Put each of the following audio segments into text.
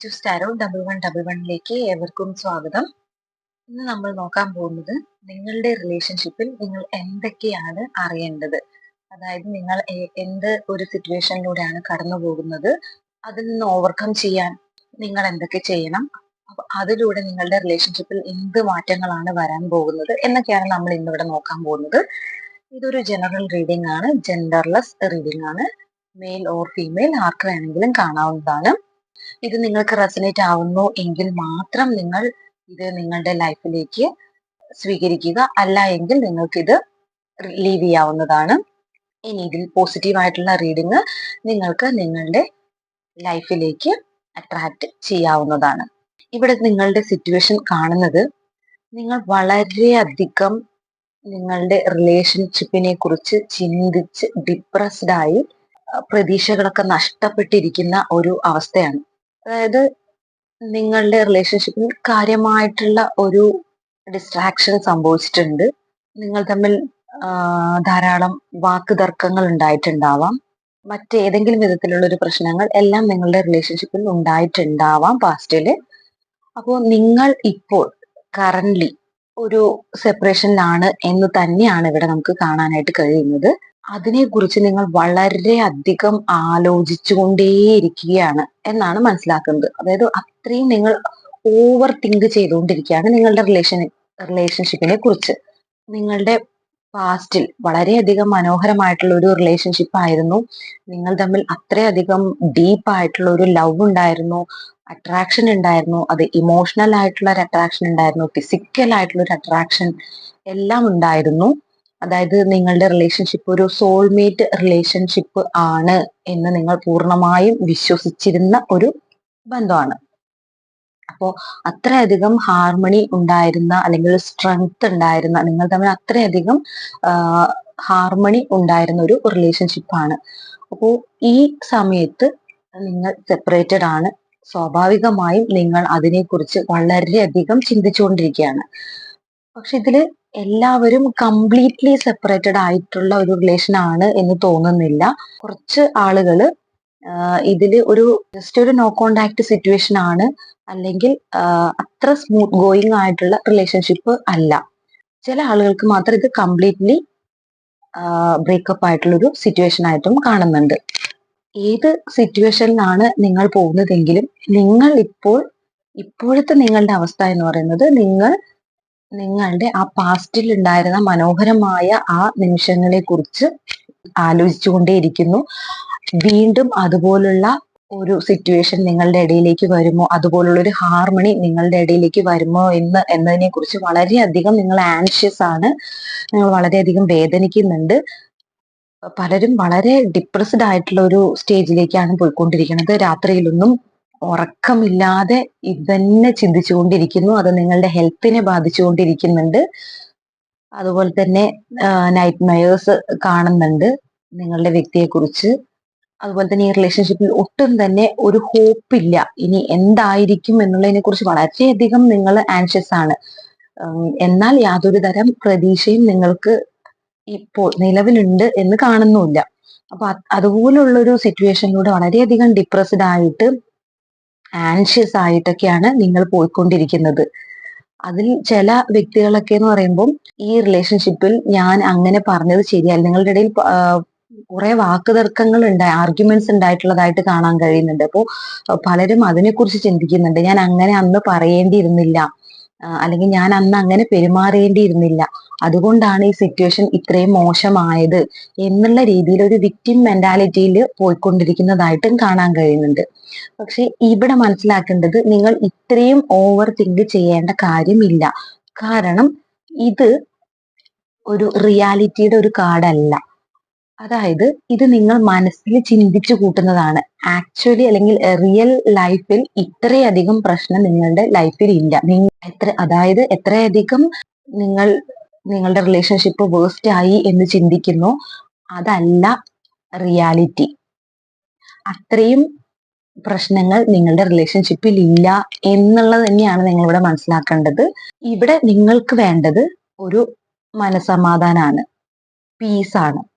To സ്റ്റാരോ double one double വണ്ണിലേക്ക് ഏവർക്കും സ്വാഗതം. ഇന്ന് നമ്മൾ നോക്കാൻ പോകുന്നത് നിങ്ങളുടെ റിലേഷൻഷിപ്പിൽ നിങ്ങൾ എന്തൊക്കെയാണ് അറിയേണ്ടത്? അതായത് നിങ്ങൾ എന്ത് ഒരു സിറ്റുവേഷനിലൂടെയാണ് കടന്നു പോകുന്നത്? അതിൽ നിന്ന് ഓവർകം ചെയ്യാൻ നിങ്ങൾ എന്തൊക്കെ ചെയ്യണം? അപ്പൊ അതിലൂടെ നിങ്ങളുടെ റിലേഷൻഷിപ്പിൽ എന്ത് മാറ്റങ്ങളാണ് വരാൻ പോകുന്നത്? എന്നൊക്കെയാണ് നമ്മൾ ഇന്നിവിടെ നോക്കാൻ പോകുന്നത്. ഇതൊരു ജനറൽ റീഡിംഗ് ആണ്. ജെൻഡർലെസ് റീഡിംഗ് ആണ്. മെയിൽ ഓർ ഫീമെയിൽ ആർക്ക് വേണമെങ്കിലും കാണാവുന്നതാണ്. ഇത് നിങ്ങൾക്ക് റെസനേറ്റ് ആവുന്നു എങ്കിൽ മാത്രം നിങ്ങൾ ഇത് നിങ്ങളുടെ ലൈഫിലേക്ക് സ്വീകരിക്കുക. അല്ല എങ്കിൽ നിങ്ങൾക്ക് ഇത് ലീവ് ചെയ്യാവുന്നതാണ്. ഇനി ഇതിൽ പോസിറ്റീവ് ആയിട്ടുള്ള റീഡിങ് നിങ്ങൾക്ക് നിങ്ങളുടെ ലൈഫിലേക്ക് അട്രാക്ട് ചെയ്യാവുന്നതാണ്. ഇവിടെ നിങ്ങളുടെ സിറ്റുവേഷൻ കാണുന്നത് നിങ്ങൾ വളരെയധികം നിങ്ങളുടെ റിലേഷൻഷിപ്പിനെ കുറിച്ച് ചിന്തിച്ച് ഡിപ്രസ്ഡായി പ്രതീക്ഷകളൊക്കെ നഷ്ടപ്പെട്ടിരിക്കുന്ന ഒരു അവസ്ഥയാണ്. അതായത് നിങ്ങളുടെ റിലേഷൻഷിപ്പിൽ കാര്യമായിട്ടുള്ള ഒരു ഡിസ്ട്രാക്ഷൻ സംഭവിച്ചിട്ടുണ്ട്. നിങ്ങൾ തമ്മിൽ ധാരാളം വാക്ക് തർക്കങ്ങൾ ഉണ്ടായിട്ടുണ്ടാവാം. മറ്റേതെങ്കിലും വിധത്തിലുള്ള ഒരു പ്രശ്നങ്ങൾ എല്ലാം നിങ്ങളുടെ റിലേഷൻഷിപ്പിൽ ഉണ്ടായിട്ടുണ്ടാവാം പാസ്റ്റിൽ അപ്പോൾ നിങ്ങൾ ഇപ്പോൾ കറന്റ്ലി ഒരു സെപ്പറേഷനിലാണ് എന്ന് തന്നെയാണ് ഇവിടെ നമുക്ക് കാണാനായിട്ട് കഴിയുന്നത്. അതിനെക്കുറിച്ച് നിങ്ങൾ വളരെ അധികം ആലോചിച്ചുകൊണ്ടേയിരിക്കുകയാണ് എന്നാണ് മനസ്സിലാക്കുന്നത്. അതായത് അത്രയും നിങ്ങൾ ഓവർ തിങ്ക് ചെയ്തുകൊണ്ടിരിക്കുകയാണ് നിങ്ങളുടെ റിലേഷൻ റിലേഷൻഷിപ്പിനെ കുറിച്ച്. നിങ്ങളുടെ പാസ്റ്റിൽ വളരെയധികം മനോഹരമായിട്ടുള്ള ഒരു റിലേഷൻഷിപ്പ് ആയിരുന്നു. നിങ്ങൾ തമ്മിൽ അത്രയധികം ഡീപ്പ് ആയിട്ടുള്ള ഒരു ലവ് ഉണ്ടായിരുന്നു. അട്രാക്ഷൻ ഉണ്ടായിരുന്നു. അത് ഇമോഷണൽ ആയിട്ടുള്ള ഒരു അട്രാക്ഷൻ ഉണ്ടായിരുന്നു. ഫിസിക്കൽ ആയിട്ടുള്ള ഒരു അട്രാക്ഷൻ എല്ലാം ഉണ്ടായിരുന്നു. അതായത് നിങ്ങളുടെ റിലേഷൻഷിപ്പ് ഒരു സോൾമേറ്റ് റിലേഷൻഷിപ്പ് ആണ് എന്ന് നിങ്ങൾ പൂർണമായും വിശ്വസിച്ചിരുന്ന ഒരു ബന്ധമാണ്. അപ്പോ അത്രയധികം ഹാർമണി ഉണ്ടായിരുന്ന അല്ലെങ്കിൽ സ്ട്രെങ്ത് ഉണ്ടായിരുന്ന നിങ്ങൾ തമ്മിൽ അത്രയധികം ഹാർമണി ഉണ്ടായിരുന്ന ഒരു റിലേഷൻഷിപ്പ് ആണ്. അപ്പോൾ ഈ സമയത്ത് നിങ്ങൾ സെപ്പറേറ്റഡ് ആണ്. സ്വാഭാവികമായും നിങ്ങൾ അതിനെക്കുറിച്ച് വളരെയധികം ചിന്തിച്ചുകൊണ്ടിരിക്കുകയാണ്. പക്ഷെ ഇതിൽ എല്ലാവരും കംപ്ലീറ്റ്ലി സെപ്പറേറ്റഡ് ആയിട്ടുള്ള ഒരു റിലേഷൻ ആണ് എന്ന് തോന്നുന്നില്ല. കുറച്ച് ആളുകൾ ഇതിൽ ഒരു ജസ്റ്റ് ഒരു നോ കോണ്ടാക്ട് സിറ്റുവേഷൻ ആണ്. അല്ലെങ്കിൽ അത്ര സ്മൂത്ത് ഗോയിങ് ആയിട്ടുള്ള റിലേഷൻഷിപ്പ് അല്ല. ചില ആളുകൾക്ക് മാത്രം ഇത് കംപ്ലീറ്റ്ലി ബ്രേക്കപ്പ് ആയിട്ടുള്ള ഒരു സിറ്റുവേഷൻ ആയിട്ടും കാണുന്നുണ്ട്. ഏത് സിറ്റുവേഷനിലാണ് നിങ്ങൾ പോകുന്നതെങ്കിലും നിങ്ങൾ ഇപ്പോൾ ഇപ്പോഴത്തെ നിങ്ങളുടെ അവസ്ഥ എന്ന് പറയുന്നത് നിങ്ങൾ നിങ്ങളുടെ ആ പാസ്റ്റിൽ ഉണ്ടായിരുന്ന മനോഹരമായ ആ നിമിഷങ്ങളെ കുറിച്ച് ആലോചിച്ചുകൊണ്ടേയിരിക്കുന്നു. വീണ്ടും അതുപോലുള്ള ഒരു സിറ്റുവേഷൻ നിങ്ങളുടെ ഇടയിലേക്ക് വരുമോ? അതുപോലുള്ള ഒരു ഹാർമണി നിങ്ങളുടെ ഇടയിലേക്ക് വരുമോ എന്ന് എന്നതിനെ കുറിച്ച് വളരെയധികം നിങ്ങൾ ആൻഷ്യസ് ആണ്. നിങ്ങൾ വളരെയധികം വേദനിക്കുന്നുണ്ട്. പലരും വളരെ ഡിപ്രസ്ഡ് ആയിട്ടുള്ള ഒരു സ്റ്റേജിലേക്കാണ് പോയിക്കൊണ്ടിരിക്കുന്നത്. രാത്രിയിലൊന്നും ഉറക്കമില്ലാതെ ഇതന്നെ ചിന്തിച്ചുകൊണ്ടിരിക്കുന്നു. അത് നിങ്ങളുടെ ഹെൽത്തിനെ ബാധിച്ചുകൊണ്ടിരിക്കുന്നുണ്ട്. അതുപോലെ തന്നെ നൈറ്റ് മെയേഴ്സ് കാണുന്നുണ്ട് നിങ്ങളുടെ വ്യക്തിയെ കുറിച്ച് അതുപോലെ തന്നെ ഈ റിലേഷൻഷിപ്പിൽ ഒട്ടും തന്നെ ഒരു ഹോപ്പില്ല ഇനി എന്തായിരിക്കും എന്നുള്ളതിനെ കുറിച്ച് വളരെയധികം നിങ്ങൾ ആൻഷ്യസ് ആണ്. എന്നാൽ യാതൊരു തരം പ്രതീക്ഷയും നിങ്ങൾക്ക് ഇപ്പോൾ നിലവിലുണ്ട് എന്ന് കാണുന്നുമില്ല. അപ്പൊ അതുപോലുള്ളൊരു സിറ്റുവേഷനിലൂടെ വളരെയധികം ഡിപ്രസ്ഡ് ആയിട്ട് ആൻഷ്യസ് ആയിട്ടൊക്കെയാണ് നിങ്ങൾ പോയിക്കൊണ്ടിരിക്കുന്നത്. അതിൽ ചില വ്യക്തികളൊക്കെ എന്ന് പറയുമ്പോൾ ഈ റിലേഷൻഷിപ്പിൽ ഞാൻ അങ്ങനെ പറഞ്ഞത് ശരിയല്ല. നിങ്ങളുടെ ഇടയിൽ കുറെ വാക്ക് തർക്കങ്ങൾ ഉണ്ടായി ആർഗ്യുമെന്റ്സ് ഉണ്ടായിട്ടുള്ളതായിട്ട് കാണാൻ കഴിയുന്നുണ്ട്. അപ്പോൾ പലരും അതിനെക്കുറിച്ച് ചിന്തിക്കുന്നുണ്ട്. ഞാൻ അങ്ങനെ അന്ന് പറയേണ്ടിയിരുന്നില്ല. അല്ലെങ്കിൽ ഞാൻ അന്ന് അങ്ങനെ പെരുമാറേണ്ടിയിരുന്നില്ല. അതുകൊണ്ടാണ് ഈ സിറ്റുവേഷൻ ഇത്രയും മോശമായത് എന്നുള്ള രീതിയിൽ ഒരു വിക്ടിം മെന്റാലിറ്റിയിൽ പോയിക്കൊണ്ടിരിക്കുന്നതായിട്ടും കാണാൻ കഴിയുന്നുണ്ട്. പക്ഷെ ഇവിടെ മനസ്സിലാക്കേണ്ടത് നിങ്ങൾ ഇത്രയും ഓവർ തിങ്ക് ചെയ്യേണ്ട കാര്യമില്ല. കാരണം ഇത് ഒരു റിയാലിറ്റിയുടെ ഒരു കാർഡല്ല അതായത് ഇത് നിങ്ങൾ മനസ്സിൽ ചിന്തിച്ചു കൂട്ടുന്നതാണ്. ആക്ച്വലി അല്ലെങ്കിൽ റിയൽ ലൈഫിൽ ഇത്രയധികം പ്രശ്നം നിങ്ങളുടെ ലൈഫിൽ ഇല്ല. നിങ്ങൾ എത്ര അതായത് എത്രയധികം നിങ്ങൾ നിങ്ങളുടെ റിലേഷൻഷിപ്പ് വേസ്റ്റ് ആയി എന്ന് ചിന്തിക്കുന്നു. അതല്ല റിയാലിറ്റി അത്രയും പ്രശ്നങ്ങൾ നിങ്ങളുടെ റിലേഷൻഷിപ്പിൽ ഇല്ല എന്നുള്ളത് തന്നെയാണ് നിങ്ങൾ ഇവിടെ മനസ്സിലാക്കേണ്ടത്. ഇവിടെ നിങ്ങൾക്ക് വേണ്ടത് ഒരു മനസമാധാനാണ്. പീസാണ്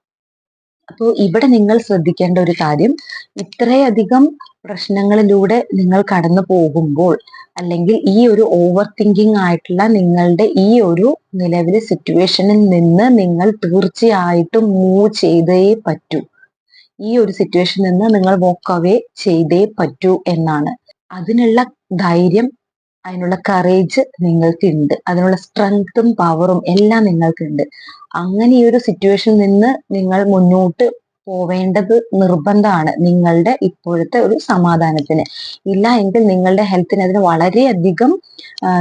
അപ്പോൾ ഇവിടെ നിങ്ങൾ ശ്രദ്ധിക്കേണ്ട ഒരു കാര്യം ഇത്രയധികം പ്രശ്നങ്ങളിലൂടെ നിങ്ങൾ കടന്നു പോകുമ്പോൾ അല്ലെങ്കിൽ ഈ ഒരു ഓവർ തിങ്കിങ് ആയിട്ടുള്ള നിങ്ങളുടെ ഈ ഒരു നിലവിലെ സിറ്റുവേഷനിൽ നിന്ന് നിങ്ങൾ തീർച്ചയായിട്ടും മൂവ് ചെയ്തേ പറ്റൂ. ഈ ഒരു സിറ്റുവേഷനിൽ നിന്ന് നിങ്ങൾ വോക്ക് അവേ ചെയ്തേ പറ്റൂ എന്നാണ്. അതിനുള്ള ധൈര്യം അതിനുള്ള കറേജ് നിങ്ങൾക്കുണ്ട്. അതിനുള്ള സ്ട്രെങ്ത്തും പവറും എല്ലാം നിങ്ങൾക്കുണ്ട്. അങ്ങനെ ഈ ഒരു സിറ്റുവേഷനിൽ നിന്ന് നിങ്ങൾ മുന്നോട്ട് പോവേണ്ടത് നിർബന്ധമാണ് നിങ്ങളുടെ ഇപ്പോഴത്തെ ഒരു സമാധാനത്തിന്. ഇല്ല എങ്കിൽ നിങ്ങളുടെ ഹെൽത്തിന് അതിന് വളരെയധികം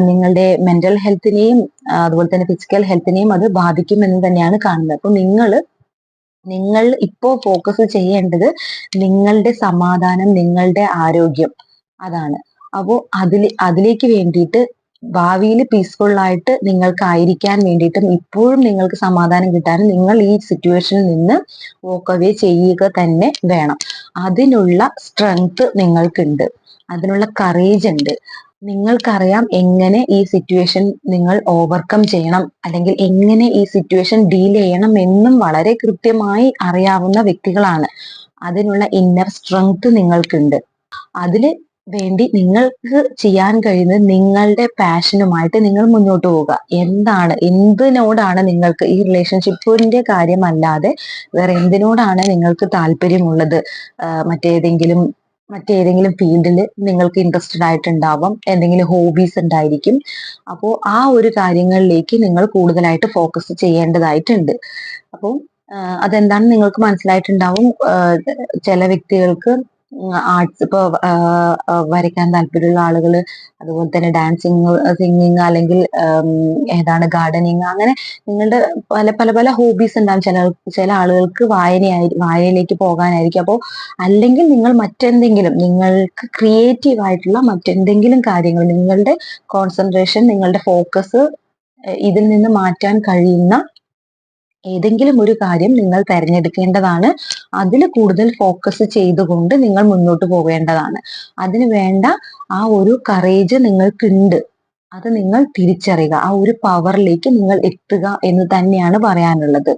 നിങ്ങളുടെ മെന്റൽ ഹെൽത്തിനെയും അതുപോലെ തന്നെ ഫിസിക്കൽ ഹെൽത്തിനെയും അത് ബാധിക്കുമെന്ന് തന്നെയാണ് കാണുന്നത്. അപ്പൊ നിങ്ങൾ നിങ്ങൾ ഇപ്പോൾ ഫോക്കസ് ചെയ്യേണ്ടത് നിങ്ങളുടെ സമാധാനം നിങ്ങളുടെ ആരോഗ്യം. അതാണ്. അപ്പോൾ അതിൽ അതിലേക്ക് വേണ്ടിയിട്ട് ഭാവിയിൽ പീസ്ഫുൾ ആയിട്ട് നിങ്ങൾക്ക് ആയിരിക്കാൻ വേണ്ടിയിട്ടും ഇപ്പോഴും നിങ്ങൾക്ക് സമാധാനം കിട്ടാനും നിങ്ങൾ ഈ സിറ്റുവേഷനിൽ നിന്ന് വോക്ക് അവേ ചെയ്യുക തന്നെ വേണം. അതിനുള്ള സ്ട്രെങ്ത് നിങ്ങൾക്കുണ്ട്. അതിനുള്ള കറേജ് ഉണ്ട്. നിങ്ങൾക്കറിയാം എങ്ങനെ ഈ സിറ്റുവേഷൻ നിങ്ങൾ ഓവർകം ചെയ്യണം. അല്ലെങ്കിൽ എങ്ങനെ ഈ സിറ്റുവേഷൻ ഡീൽ ചെയ്യണം എന്നും വളരെ കൃത്യമായി അറിയാവുന്ന വ്യക്തികളാണ്. അതിനുള്ള ഇന്നർ സ്ട്രെങ്ത് നിങ്ങൾക്കുണ്ട്. അതിൽ വേണ്ടി നിങ്ങൾക്ക് ചെയ്യാൻ കഴിയുന്നത് നിങ്ങളുടെ പാഷനുമായിട്ട് നിങ്ങൾ മുന്നോട്ട് പോവുക. എന്താണ്? എന്തിനോടാണ് നിങ്ങൾക്ക് ഈ റിലേഷൻഷിപ്പിന്റെ കാര്യമല്ലാതെ വേറെ എന്തിനോടാണ് നിങ്ങൾക്ക് താല്പര്യമുള്ളത്? മറ്റേതെങ്കിലും മറ്റേതെങ്കിലും ഫീൽഡിൽ നിങ്ങൾക്ക് ഇൻട്രസ്റ്റഡ് ആയിട്ടുണ്ടാവാം. എന്തെങ്കിലും ഹോബീസ് ഉണ്ടായിരിക്കും. അപ്പോൾ ആ ഒരു കാര്യങ്ങളിലേക്ക് നിങ്ങൾ കൂടുതലായിട്ട് ഫോക്കസ് ചെയ്യേണ്ടതായിട്ടുണ്ട്. അപ്പോൾ അതെന്താണ് നിങ്ങൾക്ക് മനസ്സിലായിട്ടുണ്ടാവും? ചില വ്യക്തികൾക്ക് ആർട്സ് ഇപ്പൊ വരയ്ക്കാൻ താല്പര്യമുള്ള ആളുകൾ അതുപോലെ തന്നെ ഡാൻസിങ് സിംഗിങ് അല്ലെങ്കിൽ ഏതാണ് ഗാർഡനിങ് അങ്ങനെ നിങ്ങളുടെ പല പല പല ഹോബീസ് ഉണ്ടാകും ചില ചില ആളുകൾക്ക് വായനയായി വായനയിലേക്ക് പോകാനായിരിക്കും. അപ്പോൾ അല്ലെങ്കിൽ നിങ്ങൾ മറ്റെന്തെങ്കിലും നിങ്ങൾക്ക് ക്രിയേറ്റീവ് ആയിട്ടുള്ള മറ്റെന്തെങ്കിലും കാര്യങ്ങൾ നിങ്ങളുടെ കോൺസെൻട്രേഷൻ നിങ്ങളുടെ ഫോക്കസ് ഇതിൽ നിന്ന് മാറ്റാൻ കഴിയുന്ന ഏതെങ്കിലും ഒരു കാര്യം നിങ്ങൾ തിരഞ്ഞെടുക്കേണ്ടതാണ്. അതിൽ കൂടുതൽ ഫോക്കസ് ചെയ്തുകൊണ്ട് നിങ്ങൾ മുന്നോട്ട് പോകേണ്ടതാണ് അതിന് വേണ്ട ആ ഒരു കറേജ് നിങ്ങൾക്കുണ്ട്. അത് നിങ്ങൾ തിരിച്ചറിയുക. ആ ഒരു പവറിലേക്ക് നിങ്ങൾ എത്തുക എന്ന് തന്നെയാണ് പറയാനുള്ളത്.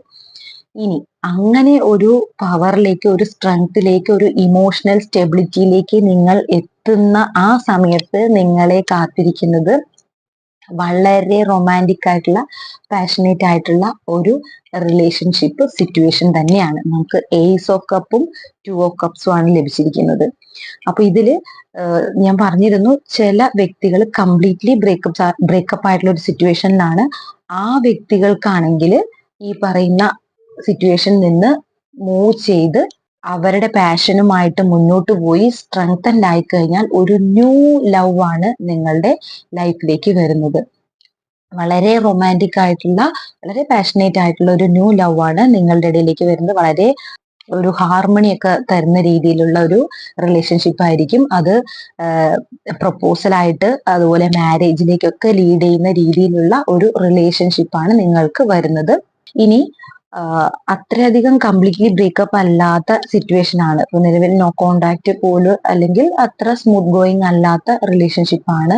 ഇനി അങ്ങനെ ഒരു പവറിലേക്ക് ഒരു സ്ട്രെങ്ത്തിലേക്ക് ഒരു ഇമോഷണൽ സ്റ്റെബിലിറ്റിയിലേക്ക് നിങ്ങൾ എത്തുന്ന ആ സമയത്ത് നിങ്ങളെ കാത്തിരിക്കുന്നത് വളരെ റൊമാന്റിക് ആയിട്ടുള്ള പാഷനേറ്റ് ആയിട്ടുള്ള ഒരു റിലേഷൻഷിപ്പ് സിറ്റുവേഷൻ തന്നെയാണ് നമുക്ക് എയ്സ് ഓഫ് കപ്പും ടു ഓഫ് കപ്സും ആണ് ലഭിച്ചിരിക്കുന്നത്. അപ്പൊ ഇതിൽ ഞാൻ പറഞ്ഞിരുന്നു ചില വ്യക്തികൾ കംപ്ലീറ്റ്ലി ബ്രേക്കപ്പ് ബ്രേക്കപ്പ് ആയിട്ടുള്ള ഒരു സിറ്റുവേഷനിലാണ് ആ വ്യക്തികൾക്കാണെങ്കിൽ ഈ പറയുന്ന സിറ്റുവേഷൻ നിന്ന് മൂവ് ചെയ്ത് അവരുടെ പാഷനുമായിട്ട് മുന്നോട്ട് പോയി സ്ട്രെങ്തൻഡ് ആയി കഴിഞ്ഞാൽ ഒരു ന്യൂ ലവ് ആണ് നിങ്ങളുടെ ലൈഫിലേക്ക് വരുന്നത്. വളരെ റൊമാന്റിക് ആയിട്ടുള്ള വളരെ പാഷനേറ്റ് ആയിട്ടുള്ള ഒരു ന്യൂ ലവ് ആണ് നിങ്ങളുടെ ഇടയിലേക്ക് വരുന്നത്. വളരെ ഒരു ഹാർമണി ഒക്കെ തരുന്ന രീതിയിലുള്ള ഒരു റിലേഷൻഷിപ്പ് ആയിരിക്കും അത് പ്രപ്പോസലായിട്ട് അതുപോലെ മാരേജിലേക്കൊക്കെ ലീഡ് ചെയ്യുന്ന രീതിയിലുള്ള ഒരു റിലേഷൻഷിപ്പാണ് നിങ്ങൾക്ക് വരുന്നത്. ഇനി അത്രയധികം കംപ്ലീറ്റ്ലി ബ്രേക്കപ്പ് അല്ലാത്ത സിറ്റുവേഷൻ ആണ്. ഇപ്പൊ നിലവിൽ നോ കോണ്ടാക്ട് പോലും അല്ലെങ്കിൽ അത്ര സ്മൂത്ത് ഗോയിങ് അല്ലാത്ത റിലേഷൻഷിപ്പ് ആണ്.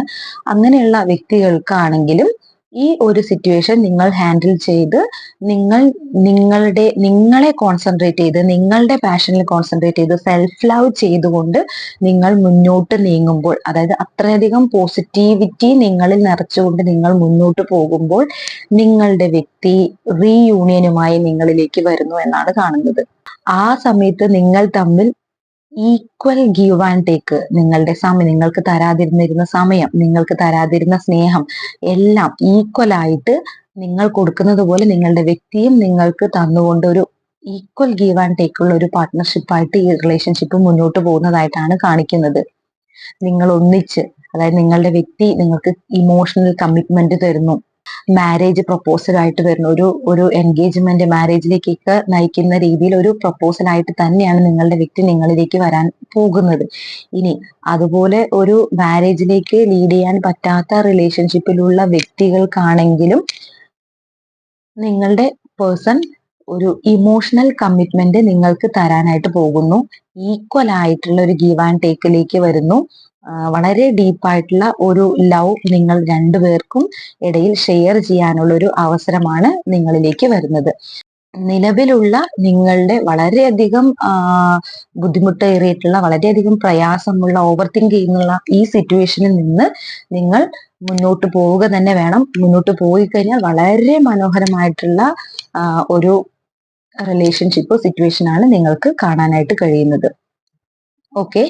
അങ്ങനെയുള്ള വ്യക്തികൾക്കാണെങ്കിലും ഈ ഒരു സിറ്റുവേഷൻ നിങ്ങൾ ഹാൻഡിൽ ചെയ്ത് നിങ്ങൾ നിങ്ങളുടെ നിങ്ങളെ കോൺസെൻട്രേറ്റ് ചെയ്ത് നിങ്ങളുടെ പാഷനിൽ കോൺസെൻട്രേറ്റ് ചെയ്ത് സെൽഫ് ലവ് ചെയ്തുകൊണ്ട് നിങ്ങൾ മുന്നോട്ട് നീങ്ങുമ്പോൾ അതായത് അത്രയധികം പോസിറ്റിവിറ്റി നിങ്ങളിൽ നിറച്ചുകൊണ്ട് നിങ്ങൾ മുന്നോട്ട് പോകുമ്പോൾ നിങ്ങളുടെ വ്യക്തി റീയൂണിയനുമായി നിങ്ങളിലേക്ക് വരുന്നു എന്നാണ് കാണുന്നത്. ആ സമയത്ത് നിങ്ങൾ തമ്മിൽ ഈക്വൽ ഗീവ് ആൻഡ് ടേക്ക് നിങ്ങളുടെ സമയം നിങ്ങൾക്ക് തരാതിരുന്നിരുന്ന സമയം നിങ്ങൾക്ക് തരാതിരുന്ന സ്നേഹം എല്ലാം ഈക്വൽ ആയിട്ട് നിങ്ങൾ കൊടുക്കുന്നത് പോലെ നിങ്ങളുടെ വ്യക്തിയും നിങ്ങൾക്ക് തന്നുകൊണ്ട് ഒരു ഈക്വൽ ഗീവ് ആൻഡ് ടേക്ക് ഉള്ള ഒരു പാർട്ട്ണർഷിപ്പായിട്ട് ഈ റിലേഷൻഷിപ്പ് മുന്നോട്ട് പോകുന്നതായിട്ടാണ് കാണിക്കുന്നത്. നിങ്ങൾ ഒന്നിച്ച് അതായത് നിങ്ങളുടെ വ്യക്തി നിങ്ങൾക്ക് ഇമോഷണൽ കമ്മിറ്റ്മെന്റ് തരുന്നു. മാരേജ് പ്രപ്പോസൽ ആയിട്ട് വരുന്ന ഒരു ഒരു എൻഗേജ്മെന്റ് മാരേജിലേക്കൊക്കെ നയിക്കുന്ന രീതിയിൽ ഒരു പ്രപ്പോസൽ ആയിട്ട് തന്നെയാണ് നിങ്ങളുടെ വ്യക്തി നിങ്ങളിലേക്ക് വരാൻ പോകുന്നത്. ഇനി അതുപോലെ ഒരു മാരേജിലേക്ക് ലീഡ് ചെയ്യാൻ പറ്റാത്ത റിലേഷൻഷിപ്പിലുള്ള വ്യക്തികൾക്കാണെങ്കിലും നിങ്ങളുടെ പേഴ്സൺ ഒരു ഇമോഷണൽ കമ്മിറ്റ്മെന്റ് നിങ്ങൾക്ക് തരാനായിട്ട് പോകുന്നു. ഈക്വൽ ആയിട്ടുള്ള ഒരു ഗീവ് ആൻഡ് ടേക്കിലേക്ക് വരുന്നു. വളരെ ഡീപ്പായിട്ടുള്ള ഒരു ലവ് നിങ്ങൾ രണ്ടുപേർക്കും ഇടയിൽ ഷെയർ ചെയ്യാനുള്ള ഒരു അവസരമാണ് നിങ്ങളിലേക്ക് വരുന്നത്. നിലവിലുള്ള നിങ്ങളുടെ വളരെയധികം ബുദ്ധിമുട്ടേറിയിട്ടുള്ള വളരെയധികം പ്രയാസമുള്ള ഓവർ തിങ്ക് ചെയ്യുന്നുള്ള ഈ സിറ്റുവേഷനിൽ നിന്ന് നിങ്ങൾ മുന്നോട്ട് പോവുക തന്നെ വേണം. മുന്നോട്ട് പോയി കഴിഞ്ഞാൽ വളരെ മനോഹരമായിട്ടുള്ള ഒരു റിലേഷൻഷിപ്പ് സിറ്റുവേഷൻ ആണ് നിങ്ങൾക്ക് കാണാനായിട്ട് കഴിയുന്നത്. ഓക്കെ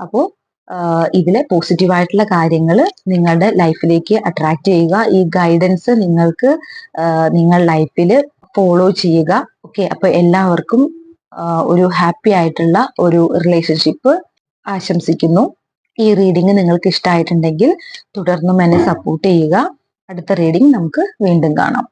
അപ്പോ ഇതിലെ പോസിറ്റീവ് ആയിട്ടുള്ള കാര്യങ്ങൾ നിങ്ങളുടെ ലൈഫിലേക്ക് അട്രാക്ട് ചെയ്യുക. ഈ ഗൈഡൻസ് നിങ്ങൾക്ക് നിങ്ങൾ ലൈഫിൽ ഫോളോ ചെയ്യുക. ഓക്കെ അപ്പൊ എല്ലാവർക്കും ഒരു ഹാപ്പി ആയിട്ടുള്ള ഒരു റിലേഷൻഷിപ്പ് ആശംസിക്കുന്നു. ഈ റീഡിംഗ് നിങ്ങൾക്ക് ഇഷ്ടമായിട്ടുണ്ടെങ്കിൽ തുടർന്നും എന്നെ സപ്പോർട്ട് ചെയ്യുക. അടുത്ത റീഡിംഗ് നമുക്ക് വീണ്ടും കാണാം.